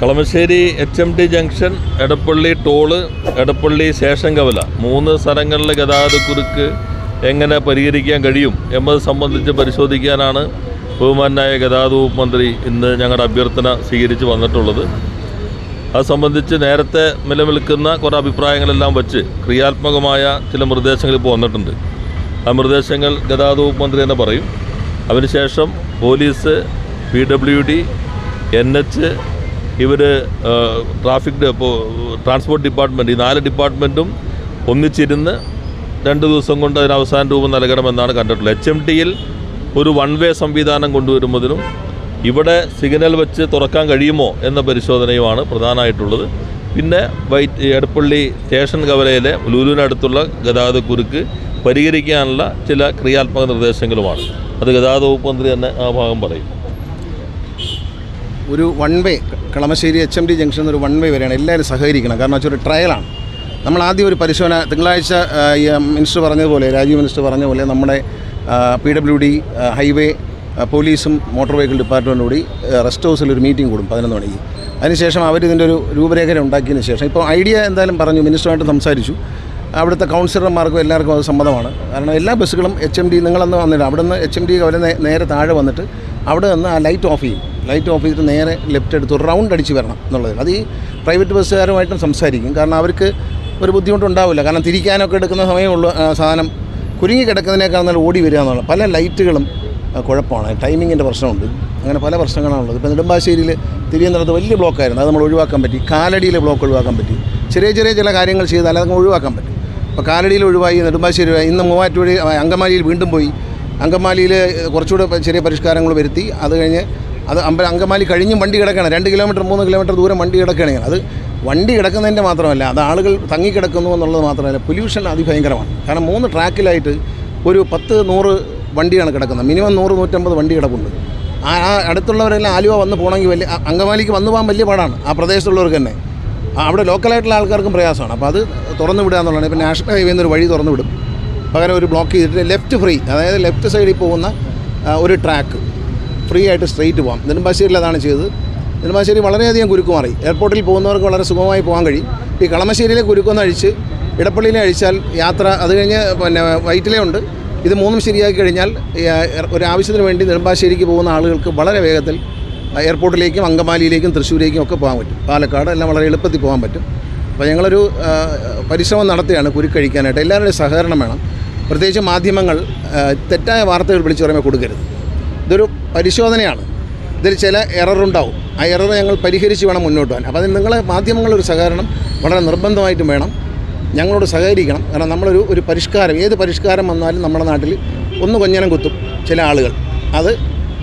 Kalamassery H M T junction Edappally toll Edappally ശേഷം കവല. മൂന്ന് സ്ഥലങ്ങളിലെ ഗതാഗതക്കുരുക്ക് എങ്ങനെ പരിഹരിക്കാൻ കഴിയും എന്നത് സംബന്ധിച്ച് പരിശോധിക്കാനാണ് ബഹുമാനായ ഗതാഗത വകുപ്പ് മന്ത്രി ഇന്ന് ഞങ്ങളുടെ അഭ്യർത്ഥന സ്വീകരിച്ച് വന്നിട്ടുള്ളത്. അത് സംബന്ധിച്ച് നേരത്തെ നിലനിൽക്കുന്ന കുറേ അഭിപ്രായങ്ങളെല്ലാം വച്ച് ക്രിയാത്മകമായ ചില നിർദ്ദേശങ്ങൾ ഇപ്പോൾ വന്നിട്ടുണ്ട്. ആ നിർദ്ദേശങ്ങൾ ഗതാഗത വകുപ്പ് മന്ത്രി തന്നെ പറയും. അതിനുശേഷം police P W D N H ഇവർ ട്രാഫിക് ട്രാൻസ്പോർട്ട് ഡിപ്പാർട്ട്മെന്റ് ഈ നാല് ഡിപ്പാർട്ട്മെന്റും ഒന്നിച്ചിരുന്ന് രണ്ട് ദിവസം കൊണ്ട് അതിന് അവസാന രൂപം നൽകണമെന്നാണ് കണ്ടിട്ടുള്ളത്. എച്ച് എം ടിയിൽ ഒരു വൺ വേ സംവിധാനം കൊണ്ടുവരുന്നതിനും ഇവിടെ സിഗ്നൽ വെച്ച് തുറക്കാൻ കഴിയുമോ എന്ന പരിശോധനയുമാണ് പ്രധാനമായിട്ടുള്ളത്. പിന്നെ വൈറ്റ് എടപ്പള്ളി സ്റ്റേഷൻ കവലയിലെ ലുലുവിനടുത്തുള്ള ഗതാഗതക്കുരുക്ക് പരിഹരിക്കാനുള്ള ചില ക്രിയാത്മക നിർദ്ദേശങ്ങളുമാണ്. അത് ഗതാഗത വകുപ്പ് മന്ത്രി തന്നെ ആ ഭാഗം പറയും. ഒരു one way Kalamassery H M D junction ഒരു വൺ വേ വരെയാണ് എല്ലാവരും സഹകരിക്കണം. കാരണം വെച്ചാൽ ഒരു ട്രയലാണ് നമ്മൾ ആദ്യം ഒരു പരിശോധന തിങ്കളാഴ്ച മിനിസ്റ്റർ പറഞ്ഞതുപോലെ രാജീവ് മിനിസ്റ്റർ പറഞ്ഞ പോലെ നമ്മുടെ പി ഡബ്ല്യു ഡി ഹൈവേ പോലീസും മോട്ടോർ വെഹിക്കിൾ ഡിപ്പാർട്ട്മെന്റും കൂടി റെസ്റ്റ് ഹൗസിൽ ഒരു മീറ്റിംഗ് കൂടും പതിനൊന്ന് മണിക്ക്. അതിനുശേഷം അവർ ഇതിന്റെ ഒരു രൂപരേഖ ഉണ്ടാക്കിയതിന് ശേഷം ഇപ്പോൾ ഐഡിയ എന്തായാലും പറഞ്ഞു മിനിസ്റ്ററുമായിട്ട് സംസാരിച്ചു. അവിടുത്തെ കൗൺസിലർമാർക്കും എല്ലാവർക്കും അത് സമ്മതമാണ്. കാരണം എല്ലാ ബസ്സുകളും എച്ച് എം ഡി നിങ്ങളന്ന് വന്നിട്ട് അവിടെ നിന്ന് എച്ച് എം ഡി അവരെ നേരെ താഴെ വന്നിട്ട് അവിടെ നിന്ന് ആ ലൈറ്റ് ഓഫ് ചെയ്യും. ലൈറ്റ് ഓഫ് ചെയ്തിട്ട് നേരെ ലെഫ്റ്റ് എടുത്ത് റൗണ്ട് അടിച്ച് വരണം എന്നുള്ളത് അത് ഈ പ്രൈവറ്റ് ബസ്സുകാരുമായിട്ടും സംസാരിക്കും. കാരണം അവർക്ക് ഒരു ബുദ്ധിമുട്ടുണ്ടാവില്ല. കാരണം തിരിക്കാനൊക്കെ എടുക്കുന്ന സമയമുള്ള സാധനം കുരുങ്ങി കിടക്കുന്നതിനേക്കാൾ നല്ല ഓടി വരിക എന്നുള്ളത് പല ലൈറ്റുകളും കുഴപ്പമാണ്. ടൈമിങ്ങിന്റെ പ്രശ്നമുണ്ട്. അങ്ങനെ പല പ്രശ്നങ്ങളാണുള്ളത്. ഇപ്പോൾ നെടുമ്പാശ്ശേരിയിൽ തിരിയുന്നിടത്ത് വലിയ ബ്ലോക്കായിരുന്നു. അത് നമ്മൾ ഒഴിവാക്കാൻ പറ്റി. കാലടിയിലെ ബ്ലോക്ക് ഒഴിവാക്കാൻ പറ്റി. ചെറിയ ചെറിയ ചില കാര്യങ്ങൾ ചെയ്താൽ അതങ്ങ് ഒഴിവാക്കാൻ പറ്റും. അപ്പോൾ കാലടിയിൽ ഒഴിവായി നെടുമ്പാശ്ശേരി. ഇന്ന് മൂവാറ്റുപുഴ അങ്കമാലിയിൽ വീണ്ടും പോയി. അങ്കമാലിയിൽ കുറച്ചുകൂടെ ചെറിയ പരിഷ്കാരങ്ങൾ വരുത്തി. അത് കഴിഞ്ഞ് അത് അമ്പല അങ്കമാലി കഴിഞ്ഞും വണ്ടി കിടക്കണം. രണ്ട് കിലോമീറ്റർ മൂന്ന് കിലോമീറ്റർ ദൂരം വണ്ടി കിടക്കണേ അത് വണ്ടി കിടക്കുന്നതിന്റെ മാത്രമല്ല അത് ആളുകൾ തങ്ങിക്കിടക്കുന്നു എന്നുള്ളത് മാത്രമല്ല പൊല്യൂഷൻ അതിഭയങ്കരമാണ്. കാരണം മൂന്ന് ട്രാക്കിലായിട്ട് ഒരു പത്ത് നൂറ് വണ്ടിയാണ് കിടക്കുന്നത്. മിനിമം നൂറ് നൂറ്റമ്പത് വണ്ടി കിടപ്പുണ്ട്. ആ അടുത്തുള്ളവരെല്ലാം ആലുവ വന്ന് പോകണമെങ്കിൽ വലിയ അങ്കമാലിക്ക് വന്നു പോകാൻ വലിയ പാടാണ്. ആ പ്രദേശത്തുള്ളവർക്ക് തന്നെ. അവിടെ ലോക്കലായിട്ടുള്ള ആൾക്കാർക്കും പ്രയാസമാണ്. അപ്പോൾ അത് തുറന്നു വിടുക എന്നുള്ളതാണ്. ഇപ്പോൾ നാഷണൽ ഹൈവേയിൽ നിന്ന് ഒരു വഴി തുറന്നു വിടും. പകരം ഒരു ബ്ലോക്ക് ചെയ്തിട്ട് ലെഫ്റ്റ് ഫ്രീ അതായത് ലെഫ്റ്റ് സൈഡിൽ പോകുന്ന ഒരു ട്രാക്ക് ഫ്രീ ആയിട്ട് സ്ട്രെയിറ്റ് പോകാം നെടുമ്പാശ്ശേരിയിൽ അതാണ് ചെയ്തത്. നെടുമ്പാശ്ശേരി വളരെയധികം കുരുക്ക് മാറി എയർപോർട്ടിൽ പോകുന്നവർക്ക് വളരെ സുഖമായി പോകാൻ കഴിയും. ഈ കളമശ്ശേരിയിലെ കുരുക്കൊന്ന് അഴിച്ച് ഇടപ്പള്ളിയിലെ അഴിച്ചാൽ യാത്ര അത് കഴിഞ്ഞ് പിന്നെ വൈറ്റിലേ ഉണ്ട്. ഇത് മൂന്നും ശരിയാക്കി കഴിഞ്ഞാൽ ഒരാവശ്യത്തിന് വേണ്ടി നെടുമ്പാശ്ശേരിക്ക് പോകുന്ന ആളുകൾക്ക് വളരെ വേഗത്തിൽ എയർപോർട്ടിലേക്കും അങ്കമാലിയിലേക്കും തൃശ്ശൂരിലേക്കും ഒക്കെ പോകാൻ പറ്റും. പാലക്കാട് എല്ലാം വളരെ എളുപ്പത്തിൽ പോകാൻ പറ്റും. അപ്പോൾ ഞങ്ങളൊരു പരിശ്രമം നടത്തുകയാണ് കുരുക്കഴിക്കാനായിട്ട് എല്ലാവരുടെയും സഹകരണം വേണം. പ്രത്യേകിച്ച് മാധ്യമങ്ങൾ തെറ്റായ വാർത്തകൾ വിളിച്ചു പറയുമ്പോൾ കൊടുക്കരുത്. ഇതൊരു പരിശോധനയാണ്. ഇതിൽ ചില എററുണ്ടാവും ആ എറർ ഞങ്ങൾ പരിഹരിച്ച് വേണം മുന്നോട്ട് പോകാൻ. അപ്പോൾ അതിന് നിങ്ങളെ മാധ്യമങ്ങളൊരു സഹകരണം വളരെ നിർബന്ധമായിട്ടും വേണം. ഞങ്ങളോട് സഹകരിക്കണം. കാരണം നമ്മളൊരു ഒരു പരിഷ്കാരം ഏത് പരിഷ്കാരം വന്നാലും നമ്മുടെ നാട്ടിൽ ഒന്ന് കൊഞ്ഞനം കുത്തും ചില ആളുകൾ. അത്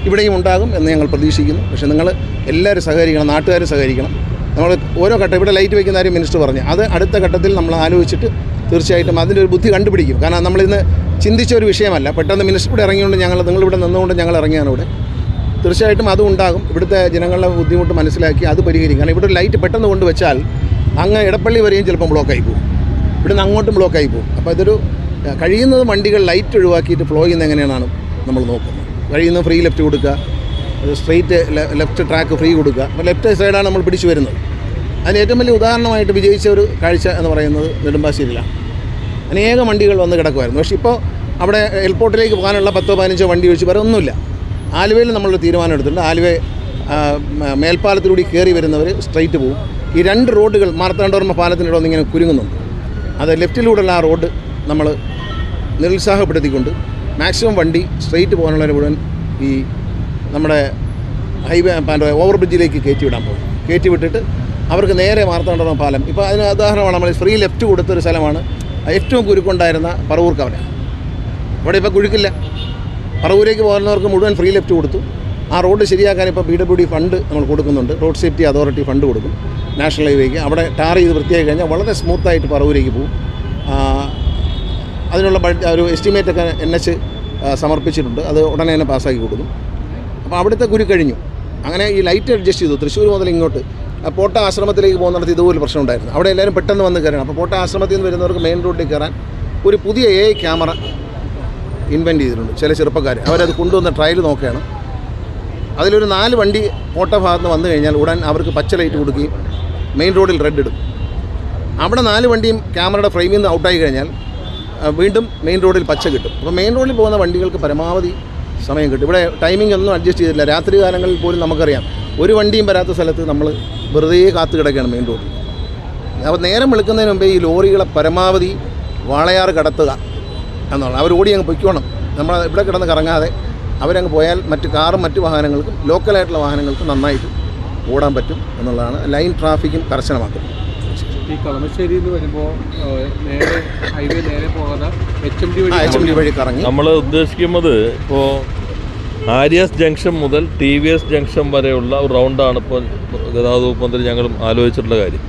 ഇവിടെയും ഉണ്ടാകും എന്ന് ഞങ്ങൾ പ്രതീക്ഷിക്കുന്നു. പക്ഷേ നിങ്ങൾ എല്ലാവരും സഹകരിക്കണം നാട്ടുകാർ സഹകരിക്കണം. നമ്മൾ ഓരോ ഘട്ടം ഇവിടെ ലൈറ്റ് വയ്ക്കുന്ന കാര്യം മിനിസ്റ്റർ പറഞ്ഞു. അത് അടുത്ത ഘട്ടത്തിൽ നമ്മൾ ആലോചിച്ചിട്ട് തീർച്ചയായിട്ടും അതിന്റെ ഒരു ബുദ്ധി കണ്ടുപിടിക്കും. കാരണം നമ്മളിന്ന് ചിന്തിച്ച ഒരു വിഷയമല്ല. പെട്ടെന്ന് ഇവിടെ ഇറങ്ങിയുകൊണ്ട് ഞങ്ങൾ നിങ്ങളിവിടെ നിന്നുകൊണ്ട് ഞങ്ങൾ ഇറങ്ങിയാണ് ഇവിടെ തീർച്ചയായിട്ടും അതും ഉണ്ടാകും. ഇവിടുത്തെ ജനങ്ങളുടെ ബുദ്ധിമുട്ട് മനസ്സിലാക്കി അത് പരിഹരിക്കും. കാരണം ഇവിടെ ലൈറ്റ് പെട്ടെന്ന് കൊണ്ടുവച്ചാൽ അങ്ങ് ഇടപ്പള്ളി വരെയും ചിലപ്പം ബ്ലോക്കായി പോകും. ഇവിടുന്ന് അങ്ങോട്ടും ബ്ലോക്കായി പോകും. അപ്പോൾ ഇതൊരു കഴിയുന്നത് വണ്ടികൾ ലൈറ്റ് ഒഴിവാക്കിയിട്ട് ഫ്ലോ ചെയ്യുന്നത് എങ്ങനെയാണ് നമ്മൾ നോക്കുന്നത്. കഴിയുന്ന ഫ്രീ ലെഫ്റ്റ് കൊടുക്കുക. സ്ട്രെയിറ്റ് ലെഫ്റ്റ് ട്രാക്ക് ഫ്രീ കൊടുക്കുക. അപ്പോൾ ലെഫ്റ്റ് സൈഡാണ് നമ്മൾ പിടിച്ചു വരുന്നത്. അതിന് ഏറ്റവും വലിയ ഉദാഹരണമായിട്ട് വിജയിച്ച ഒരു കാഴ്ച എന്ന് പറയുന്നത് നെടുമ്പാശ്ശേരിയിലാണ്. അനേകം വണ്ടികൾ വന്ന് കിടക്കുമായിരുന്നു. പക്ഷേ ഇപ്പോൾ അവിടെ എയർപോർട്ടിലേക്ക് പോകാനുള്ള പത്തോ പതിനഞ്ചോ വണ്ടി ഒഴിച്ച് വേറെ ഒന്നുമില്ല. ആലുവയിൽ നമ്മളൊരു തീരുമാനം എടുത്തിട്ടുണ്ട്. ആലുവ മേൽപ്പാലത്തിലൂടെ കയറി വരുന്നവർ സ്ട്രൈറ്റ് പോകും. ഈ രണ്ട് റോഡുകൾ മാർത്താണ്ഡോർമ്മ പാലത്തിനിടെ ഇങ്ങനെ കുരുങ്ങുന്നുണ്ട്. അത് ലെഫ്റ്റിലൂടെയുള്ള ആ റോഡ് നമ്മൾ നിരുത്സാഹപ്പെടുത്തിക്കൊണ്ട് മാക്സിമം വണ്ടി സ്ട്രെയിറ്റ് പോകാനുള്ളവരെ മുഴുവൻ ഈ നമ്മുടെ ഹൈവേ ഓവർ ബ്രിഡ്ജിലേക്ക് കയറ്റി വിടാൻ പോകും. കയറ്റി വിട്ടിട്ട് അവർക്ക് നേരെ മാർത്താണ്ഡോർമ്മ പാലം. ഇപ്പോൾ അതിന് ഉദാഹരണമാണ് നമ്മൾ ഫ്രീ ലെഫ്റ്റ് കൊടുത്തൊരു സ്ഥലമാണ്. ഏറ്റവും കുരുക്കുണ്ടായിരുന്ന പറവൂർ അവിടെ ഇപ്പോൾ കുഴിക്കില്ല. പറവൂരേക്ക് പോകുന്നവർക്ക് മുഴുവൻ ഫ്രീ ലെഫ്റ്റ് കൊടുത്തു. ആ റോഡ് ശരിയാക്കാൻ ഇപ്പോൾ പി ഡബ്ല്യു ഡി ഫണ്ട് നമ്മൾ കൊടുക്കുന്നുണ്ട്. റോഡ് സേഫ്റ്റി അതോറിറ്റി ഫണ്ട് കൊടുക്കും. നാഷണൽ ഹൈവേക്ക് അവിടെ ടാർ ചെയ്ത് വൃത്തിയാക്കി കഴിഞ്ഞാൽ വളരെ സ്മൂത്തായിട്ട് പറവൂരേക്ക് പോകും. അതിനുള്ള ബഡ് ഒരു എസ്റ്റിമേറ്റ് ഒക്കെ എൻ എച്ച് സമർപ്പിച്ചിട്ടുണ്ട്. അത് ഉടനെ തന്നെ പാസ്സാക്കി കൊടുക്കും. അപ്പോൾ അവിടുത്തെ കുരു കഴിഞ്ഞു. അങ്ങനെ ഈ ലൈറ്റ് അഡ്ജസ്റ്റ് ചെയ്തു. തൃശ്ശൂർ മുതൽ ഇങ്ങോട്ട്. പോട്ട ആശ്രമത്തിലേക്ക് പോകുന്നിടത്ത് ഇതുപോലെ പ്രശ്നം ഉണ്ടായിരുന്നു. അവിടെ എല്ലാവരും പെട്ടെന്ന് വന്ന് കയറണം. അപ്പോൾ പോട്ട ആശ്രമത്തിൽ നിന്ന് വരുന്നവർക്ക് മെയിൻ റോഡിൽ കയറാൻ ഒരു പുതിയ എ ക്യാമറ ഇൻവെന്റ് ചെയ്തിട്ടുണ്ട്. ചില ചെറുപ്പക്കാർ അവരത് കൊണ്ടുവന്ന ട്രയൽ നോക്കുകയാണ്. അതിലൊരു നാല് വണ്ടി ഓട്ട ഭാഗത്ത് വന്നു കഴിഞ്ഞാൽ ഉടൻ അവർക്ക് പച്ച ലൈറ്റ് കൊടുക്കുകയും മെയിൻ റോഡിൽ റെഡ് ഇടും. അവിടെ നാല് വണ്ടിയും ക്യാമറയുടെ ഫ്രെയിമിൽ നിന്ന് ഔട്ടായി കഴിഞ്ഞാൽ വീണ്ടും മെയിൻ റോഡിൽ പച്ച കിട്ടും. അപ്പോൾ മെയിൻ റോഡിൽ പോകുന്ന വണ്ടികൾക്ക് പരമാവധി സമയം കിട്ടും. ഇവിടെ ടൈമിംഗ് ഒന്നും അഡ്ജസ്റ്റ് ചെയ്തിട്ടില്ല. രാത്രി കാലങ്ങളിൽ പോലും നമുക്കറിയാം. ഒരു വണ്ടിയും വരാത്ത സ്ഥലത്ത് നമ്മൾ വെറുതെ കാത്തു കിടക്കുകയാണ് മെയിൻ റോഡിൽ അപ്പോൾ നേരം വെളുക്കുന്നതിന് മുമ്പേ ഈ ലോറികളെ പരമാവധി വാളയാറ് കടത്തുക. എന്നുള്ളത് അവർ ഓടി അങ്ങ് പൊയ്ക്കോണം. നമ്മൾ ഇവിടെ കിടന്ന് കറങ്ങാതെ അവരങ്ങ് പോയാൽ മറ്റ് കാറും മറ്റ് വാഹനങ്ങൾക്കും ലോക്കലായിട്ടുള്ള വാഹനങ്ങൾക്കും നന്നായിട്ട് ഓടാൻ പറ്റും എന്നുള്ളതാണ്. ലൈൻ ട്രാഫിക്കും കർശനമാക്കും. ഈ കളമശ്ശേരി നിന്ന് വരുമ്പോൾ നേരെ ഹൈവേ നേരെ പോകാതെ എച്ച് എം ഡി വഴി എച്ച് എം ഡി വഴി കറങ്ങി. നമ്മൾ ഉദ്ദേശിക്കുന്നത് ഇപ്പോൾ ആര്യസ് ജംഗ്ഷൻ മുതൽ ടി വി എസ് ജംഗ്ഷൻ വരെയുള്ള ഒരു റൗണ്ടാണ് ഇപ്പോൾ ഗതാഗത വകുപ്പ് മന്ത്രി ഞങ്ങളും ആലോചിച്ചിട്ടുള്ള കാര്യം.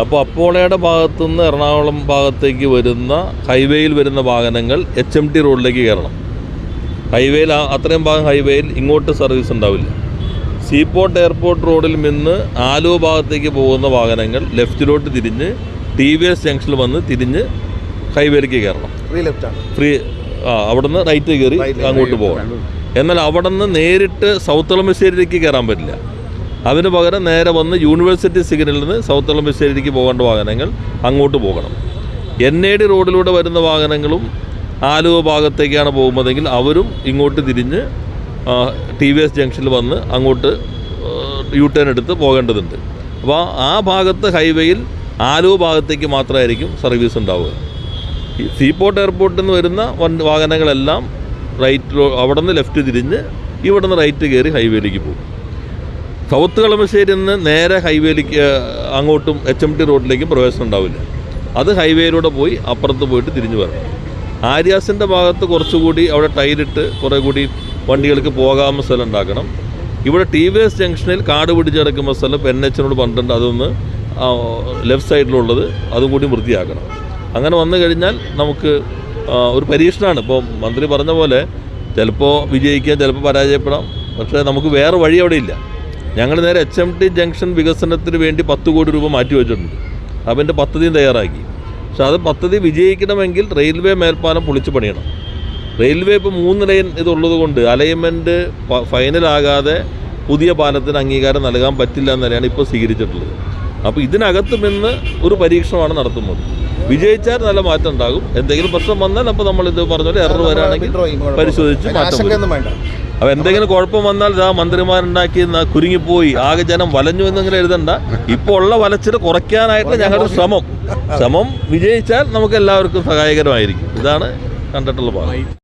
അപ്പോൾ അപ്പോളയുടെ ഭാഗത്തുനിന്ന് എറണാകുളം ഭാഗത്തേക്ക് വരുന്ന ഹൈവേയിൽ വരുന്ന വാഹനങ്ങൾ എച്ച് എം ടി റോഡിലേക്ക് കയറണം. ഹൈവേയിൽ ആ- അത്രയും ഭാഗം ഹൈവേയിൽ ഇങ്ങോട്ട് സർവീസ് ഉണ്ടാവില്ല. സീപോർട്ട് എയർപോർട്ട് റോഡിൽ നിന്ന് ആലുവ ഭാഗത്തേക്ക് പോകുന്ന വാഹനങ്ങൾ ലെഫ്റ്റിലോട്ട് തിരിഞ്ഞ് ടി വി എസ് ജംഗ്ഷനിൽ വന്ന് തിരിഞ്ഞ് ഹൈവേയിലേക്ക് കയറണം. ഫ്രീ ലെഫ്റ്റാണ് ഫ്രീ ആ അവിടുന്ന് റൈറ്റ് കയറി അങ്ങോട്ട് പോകണം. എന്നാൽ അവിടെ നിന്ന് നേരിട്ട് സൗത്ത് എളമശ്ശേരിയിലേക്ക് കയറാൻ പറ്റില്ല. അതിന് പകരം നേരെ വന്ന് യൂണിവേഴ്സിറ്റി സിഗ്നലിൽ നിന്ന് സൗത്ത് എളമശ്ശേരിയിലേക്ക് പോകേണ്ട വാഹനങ്ങൾ അങ്ങോട്ട് പോകണം. എൻ എ ഡി റോഡിലൂടെ വരുന്ന വാഹനങ്ങളും ആലുവ ഭാഗത്തേക്കാണ് പോകുന്നതെങ്കിൽ അവരും ഇങ്ങോട്ട് തിരിഞ്ഞ് ടി വി എസ് ജംഗ്ഷനിൽ വന്ന് അങ്ങോട്ട് യു ടേൺ എടുത്ത് പോകേണ്ടതുണ്ട്. അപ്പോൾ ആ ഭാഗത്ത് ഹൈവേയിൽ ആലുവ ഭാഗത്തേക്ക് മാത്രമായിരിക്കും സർവീസ് ഉണ്ടാവുക. ഈ സീപോർട്ട് എയർപോർട്ടിൽ നിന്ന് വരുന്ന വൺ വാഹനങ്ങളെല്ലാം റൈറ്റ് അവിടെ നിന്ന് ലെഫ്റ്റ് തിരിഞ്ഞ് ഇവിടെ നിന്ന് റൈറ്റ് കയറി ഹൈവേയിലേക്ക് പോകും. സൗത്ത് കളമശ്ശേരിയിൽ നിന്ന് നേരെ ഹൈവേയിലേക്ക് അങ്ങോട്ടും എച്ച് എം ടി റോഡിലേക്കും പ്രവേശനം ഉണ്ടാവില്ല. അത് ഹൈവേയിലൂടെ പോയി അപ്പുറത്ത് പോയിട്ട് തിരിഞ്ഞു വരണം. ആര്യാസിന്റെ ഭാഗത്ത് കുറച്ചുകൂടി അവിടെ ടൈലിട്ട് കുറേ കൂടി വണ്ടികൾക്ക് പോകാവുന്ന സ്ഥലം ഉണ്ടാക്കണം. ഇവിടെ ടി വി എസ് ജംഗ്ഷനിൽ കാട് പിടിച്ചെടുക്കുന്ന സ്ഥലം എൻ എച്ചിനോട് പന്ത്രണ്ട് അതൊന്ന് ലെഫ്റ്റ് സൈഡിലുള്ളത് അതും കൂടി വൃത്തിയാക്കണം. അങ്ങനെ വന്നു കഴിഞ്ഞാൽ നമുക്ക് ഒരു പരീക്ഷണമാണ് ഇപ്പോൾ മന്ത്രി പറഞ്ഞ പോലെ ചിലപ്പോൾ വിജയിക്കാം ചിലപ്പോൾ പരാജയപ്പെടാം. പക്ഷേ നമുക്ക് വേറെ വഴി അവിടെ ഇല്ല. ഞങ്ങൾ നേരെ എച്ച് എം ടി ജംഗ്ഷൻ വികസനത്തിന് വേണ്ടി പത്ത് കോടി രൂപ മാറ്റി വെച്ചിട്ടുണ്ട്. അവന്റെ പദ്ധതിയും തയ്യാറാക്കി. പക്ഷെ അത് പദ്ധതി വിജയിക്കണമെങ്കിൽ റെയിൽവേ മേൽപ്പാലം പൊളിച്ചു പണിയണം. റെയിൽവേ ഇപ്പോൾ മൂന്ന് ലൈൻ ഇതുള്ളത് കൊണ്ട് അലൈൻമെന്റ് ഫൈനലാകാതെ പുതിയ പാലത്തിന് അംഗീകാരം നൽകാൻ പറ്റില്ല എന്നതാണ് ഇപ്പോൾ സ്വീകരിച്ചിട്ടുള്ളത്. അപ്പോൾ ഇതിനകത്ത് നിന്ന് ഒരു പരീക്ഷണമാണ് നടത്തുന്നത്. വിജയിച്ചാൽ നല്ല മാറ്റം ഉണ്ടാകും. എന്തെങ്കിലും പ്രശ്നം വന്നാൽ അപ്പോൾ ഇത് പറഞ്ഞ പോലെ എറർ വരാണെങ്കിൽ പരിശോധിച്ച് മാറ്റം. വേണ്ട. അപ്പോൾ എന്തെങ്കിലും കുഴപ്പം വന്നാൽ ഇതാ മന്ത്രിമാരുണ്ടാക്കി കുരുങ്ങിപ്പോയി ആകെ ജനം വലഞ്ഞു എന്നിങ്ങനെ എഴുതണ്ട. ഇപ്പോൾ ഉള്ള വലച്ചിൽ കുറയ്ക്കാനായിട്ട് ഞങ്ങളുടെ ശ്രമം. ശ്രമം വിജയിച്ചാൽ നമുക്ക് എല്ലാവർക്കും സഹായകരമായിരിക്കും. ഇതാണ് കണ്ടിട്ടുള്ള ഭാഗം.